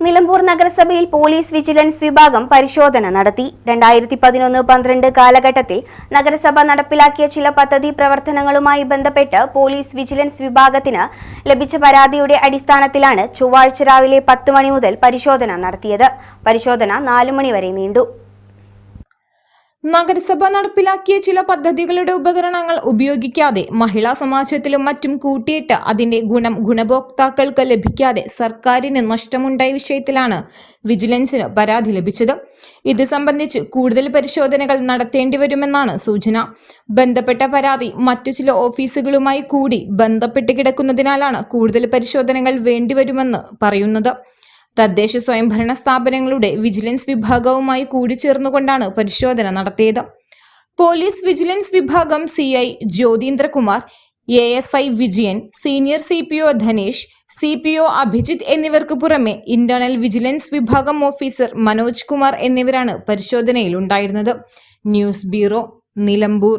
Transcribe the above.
Nilambur നഗരസഭയിൽ police vigilance വിഭാഗം പരിശോധന നടത്തി. രണ്ടായിരത്തി പതിനൊന്ന് പന്ത്രണ്ട് കാലഘട്ടത്തിൽ നഗരസഭ നടപ്പിലാക്കിയ ചില പദ്ധതി പ്രവർത്തനങ്ങളുമായി ബന്ധപ്പെട്ട് പോലീസ് വിജിലൻസ് വിഭാഗത്തിന് ലഭിച്ച പരാതിയുടെ അടിസ്ഥാനത്തിലാണ് ചൊവ്വാഴ്ച രാവിലെ പത്ത് മണി മുതൽ പരിശോധന നടത്തിയത്. പരിശോധന നാലു മണി വരെ നീണ്ടു. നഗരസഭ നടപ്പിലാക്കിയ ചില പദ്ധതികളുടെ ഉപകരണങ്ങൾ ഉപയോഗിക്കാതെ മഹിളാ സമാജത്തിലും മറ്റും കൂട്ടിയിട്ട് അതിന്റെ ഗുണം ഗുണഭോക്താക്കൾക്ക് ലഭിക്കാതെ സർക്കാരിന് നഷ്ടമുണ്ടായ വിഷയത്തിലാണ് വിജിലൻസിന് പരാതി ലഭിച്ചത്. ഇത് സംബന്ധിച്ച് കൂടുതൽ പരിശോധനകൾ നടത്തേണ്ടി വരുമെന്നാണ് സൂചന. ബന്ധപ്പെട്ട പരാതി മറ്റു ചില ഓഫീസുകളുമായി കൂടി ബന്ധപ്പെട്ട് കിടക്കുന്നതിനാലാണ് കൂടുതൽ പരിശോധനകൾ വേണ്ടിവരുമെന്ന് പറയുന്നത്. തദ്ദേശ സ്വയംഭരണ സ്ഥാപനങ്ങളുടെ വിജിലൻസ് വിഭാഗവുമായി കൂടിച്ചേർന്നുകൊണ്ടാണ് പരിശോധന നടത്തിയത്. പോലീസ് വിജിലൻസ് വിഭാഗം C I Jyothindrakumar A S I Vijayan senior C P O Dhanesh C P O Abhijith എന്നിവർക്ക് പുറമെ ഇന്റേണൽ വിജിലൻസ് വിഭാഗം ഓഫീസർ മനോജ് കുമാർ എന്നിവരാണ് പരിശോധനയിൽ ഉണ്ടായിരുന്നത്. News bureau Nilambur.